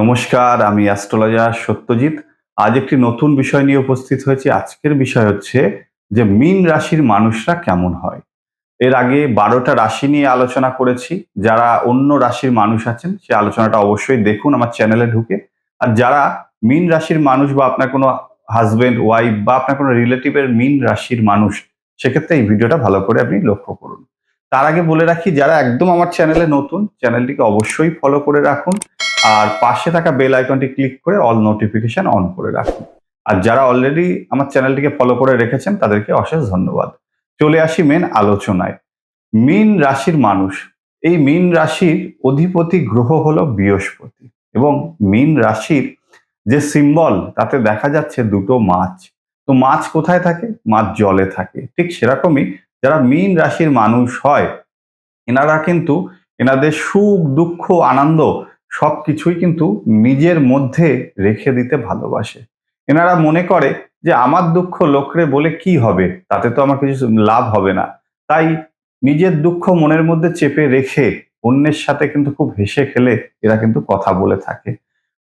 নমস্কার, আমি অ্যাস্ট্রোলজার সত্যজিৎ। আজ একটি নতুন বিষয় নিয়ে উপস্থিত হয়েছি। আজকের বিষয় হচ্ছে যে মীন রাশির মানুষরা কেমন হয়? এর আগে বারোটা রাশি নিয়ে আলোচনা করেছি। যারা অন্য রাশির মানুষ আছেন, সে আলোচনাটা অবশ্যই দেখুন, আমার চ্যানেলে ঢুকে। আর যারা মীন রাশির মানুষ বা আপনার কোনো হাজবেন্ড ওয়াইফ বা আপনার কোনো রিলেটিভের মীন রাশির মানুষ, সেক্ষেত্রে এই ভিডিওটা ভালো করে আপনি লক্ষ্য করুন। তার আগে বলে রাখি, যারা একদম আমার চ্যানেলে নতুন, চ্যানেলটিকে অবশ্যই ফলো করে রাখুন। আর পাশে থাকা বেল আইকনটি ক্লিক করে অল নোটিফিকেশন অন করে রাখুন। আর যারা অলরেডি আমার চ্যানেলটিকে ফলো করে রেখেছেন, তাদেরকে অশেষ ধন্যবাদ। চলে আসি মেন আলোচনায়। মীন রাশির মানুষ। এই মীন রাশির অধিপতি গ্রহ হলো বৃহস্পতি এবং মীন রাশির যে সিম্বল তাতে দেখা যাচ্ছে দুটো মাছ। তো মাছ কোথায় থাকে? মাছ জলে থাকে। ঠিক সেরকমই যারা মীন রাশির মানুষ হয়, এনারা কিন্তু এনাদের সুখ, দুঃখ, আনন্দ সব কিছুই কিন্তু নিজের মধ্যে রেখে দিতে ভালোবাসে। এনারা মনে করে যে, আমার দুঃখ লোকরে বলে কি হবে? তাতে তো আমার কিছু লাভ হবে না। তাই নিজের দুঃখ মনের মধ্যে চেপে রেখে অন্যের সাথে কিন্তু খুব হেসে খেলে এরা কিন্তু কথা বলে থাকে।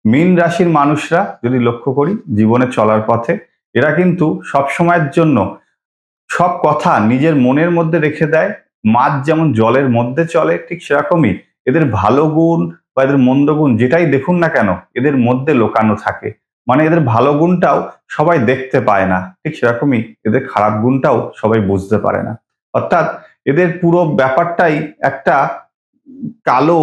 মীন রাশির মানুষরা যদি লক্ষ্য করি, জীবনে চলার পথে এরা কিন্তু সব সময়ের জন্য সব কথা নিজের মনের মধ্যে রেখে দেয়। মাছ যেমন জলের মধ্যে চলে, ঠিক সেরকমই এদের ভালো গুণ বা এদের মন্দ গুণ যেটাই দেখুন না কেন, এদের মধ্যে লোকানো থাকে। মানে এদের ভালো গুণটাও সবাই দেখতে পায় না। ঠিক সেরকমই এদের খারাপ গুণটাও সবাই বুঝতে পারে না। অর্থাৎ এদের পুরো ব্যাপারটাই একটা কালো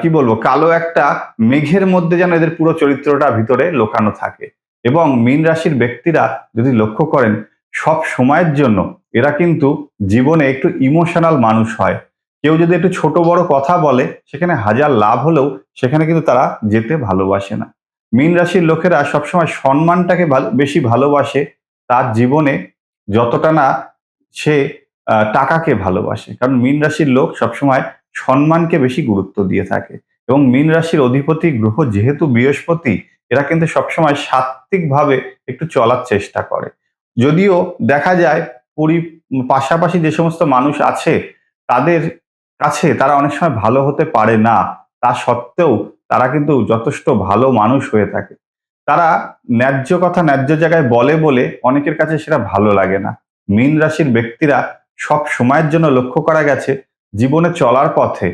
কি বলব, কালো একটা মেঘের মধ্যে যেন এদের পুরো চরিত্রটা ভিতরে লোকানো থাকে। এবং মীন রাশির ব্যক্তিরা যদি লক্ষ্য করেন, সব সময়ের জন্য এরা কিন্তু জীবনে একটু ইমোশনাল মানুষ হয়। কেউ যদি একটু ছোট বড় কথা বলে, সেখানে হাজার লাভ হলেও সেখানে কিন্তু তারা যেতে ভালোবাসে না। মীন রাশির লোকেরা সবসময় সম্মানটাকে বেশি ভালোবাসে, তার জীবনে যতটা না সে টাকাকে ভালোবাসে। কারণ মীন রাশির লোক সবসময় সম্মানকে বেশি গুরুত্ব দিয়ে থাকে। এবং মীন রাশির অধিপতি গ্রহ যেহেতু বৃহস্পতি, এরা কিন্তু সবসময় সাত্ত্বিকভাবে একটু চলার চেষ্টা করে। যদিও দেখা যায়, পরি পাশাপাশি যে সমস্ত মানুষ আছে, তাদের কাছে তারা অনেক সময় ভালো হতে পারে না। তা সত্ত্বেও তারা কিন্তু যথেষ্ট ভালো মানুষ হয়ে থাকে। তারা ন্যায্য কথা ন্যায্য জায়গায় বলে বলে অনেকের কাছে সেটা ভালো লাগে না। মীন রাশির ব্যক্তিরা সব সময়ের জন্য লক্ষ্য করা গেছে জীবনে চলার পথে।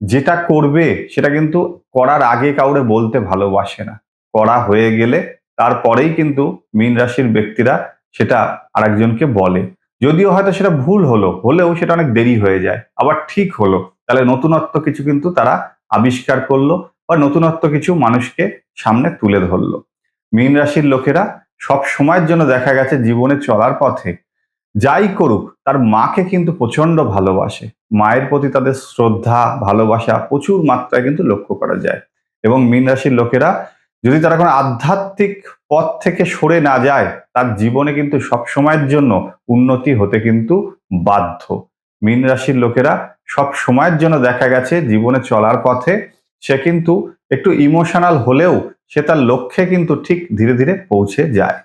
যেটা করবে সেটা কিন্তু করার আগে কাউরে বলতে ভালোবাসে না। করা হয়ে গেলে তারপরেই কিন্তু মীন রাশির ব্যক্তিরা সেটা আরেকজনকে বলে। যদিও হয়তো সেটা ভুল হলো, হলেও সেটা অনেক দেরি হয়ে যায়, আবার ঠিক হলো। তাহলে নতুনত্ব কিছু কিন্তু তারা আবিষ্কার করল, বা নতুনত্ব কিছু মানুষকে সামনে তুলে ধরলো। মীন রাশির লোকেরা সব সময়ের জন্য দেখা গেছে জীবনে চলার পথে। যাই করুক, তার মাকে কিন্তু প্রচণ্ড ভালোবাসে। মায়ের প্রতি তাদের শ্রদ্ধা, ভালোবাসা প্রচুর মাত্রায় কিন্তু লক্ষ্য করা যায়। এবং মীন রাশির লোকেরা যদি তারা কোনো আধ্যাত্মিক পথ থেকে সরে না যায়, তার জীবনে কিন্তু সব সময়ের জন্য উন্নতি হতে কিন্তু বাধ্য। মীন রাশির লোকেরা সব সময়ের জন্য দেখা গেছে জীবনে চলার পথে সে কিন্তু একটু ইমোশনাল হলেও সে তার লক্ষ্যে কিন্তু ঠিক ধীরে ধীরে পৌঁছে যায়।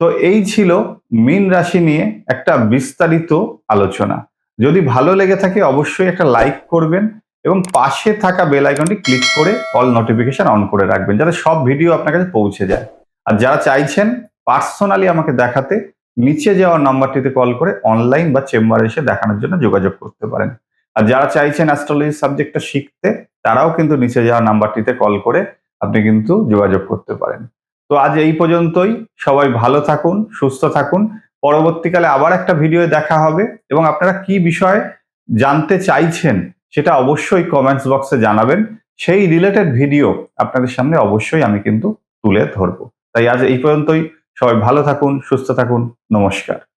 তো এই ছিল মীন রাশি নিয়ে একটা বিস্তারিত আলোচনা। যদি ভালো লেগে থাকে অবশ্যই একটা লাইক করবেন এবং পাশে থাকা বেল আইকনটি ক্লিক করে অল নোটিফিকেশন অন করে রাখবেন, যাতে সব ভিডিও আপনার কাছে পৌঁছে যায়। আর যারা চাইছেন পার্সোনালি আমাকে দেখাতে, নিচে যাওয়া নাম্বারটিতে কল করে অনলাইন বা চেম্বারে এসে দেখানোর জন্য যোগাযোগ করতে পারেন। আর যারা চাইছেন অ্যাস্ট্রোলজি সাবজেক্টটা শিখতে, তারাও কিন্তু নিচে যাওয়া নাম্বারটিতে কল করে আপনি কিন্তু যোগাযোগ করতে পারেন। তো আজ এই পর্যন্তই, সবাই ভালো থাকুন, সুস্থ থাকুন, পরবর্তীকালে আবার একটা ভিডিও দেখা হবে, এবং আপনারা কি বিষয়ে জানতে চাইছেন সেটা অবশ্যই কমেন্টস বক্সে জানাবেন। সেই রিলেটেড ভিডিও আপনাদের সামনে অবশ্যই আমি কিন্তু তুলে ধরবো। তাই আজ এই পর্যন্তই। সবাই ভালো থাকুন, সুস্থ থাকুন। নমস্কার।